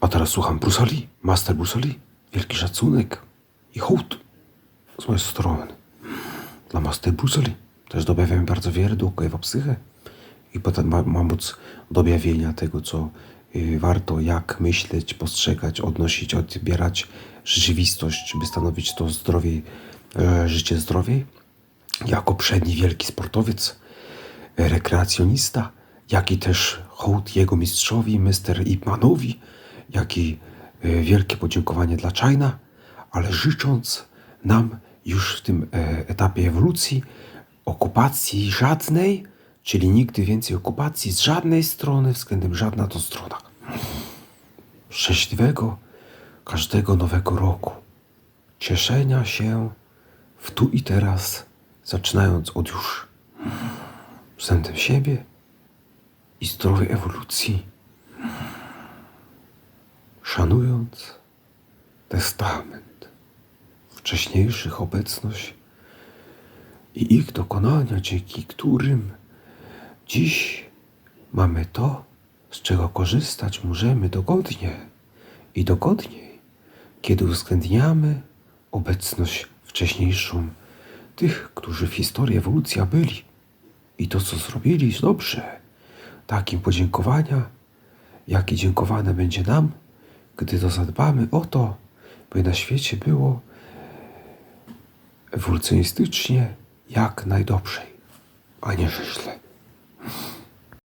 A teraz słucham Bruce Lee, Master Bruce Lee. Wielki szacunek i hołd z mojej strony dla Master Bruce Lee. Też dobawiam bardzo wiele do jego psychę i potem ma, ma moc do objawienia tego, co y, warto, jak myśleć, postrzegać, odnosić, odbierać rzeczywistość, by stanowić to zdrowie, e, życie zdrowiej. Jako przedni wielki sportowiec, rekreacjonista, jak i też hołd jego mistrzowi, Mr. Ipmanowi, jak i e, wielkie podziękowanie dla China, ale życząc nam już w tym e, etapie ewolucji okupacji żadnej, czyli nigdy więcej okupacji z żadnej strony względem żadna to strona. Szczęśliwego każdego nowego roku. Cieszenia się w tu i teraz, zaczynając od już względem siebie i zdrowej ewolucji, szanując testament wcześniejszych obecność i ich dokonania, dzięki którym dziś mamy to, z czego korzystać możemy dogodnie i dogodniej, kiedy uwzględniamy obecność wcześniejszą tych, którzy w historii ewolucja byli i to, co zrobili dobrze. Takim podziękowania, jak i dziękowane będzie nam, gdy to zadbamy o to, by na świecie było ewolucjonistycznie jak najdobrzej, a nie że źle.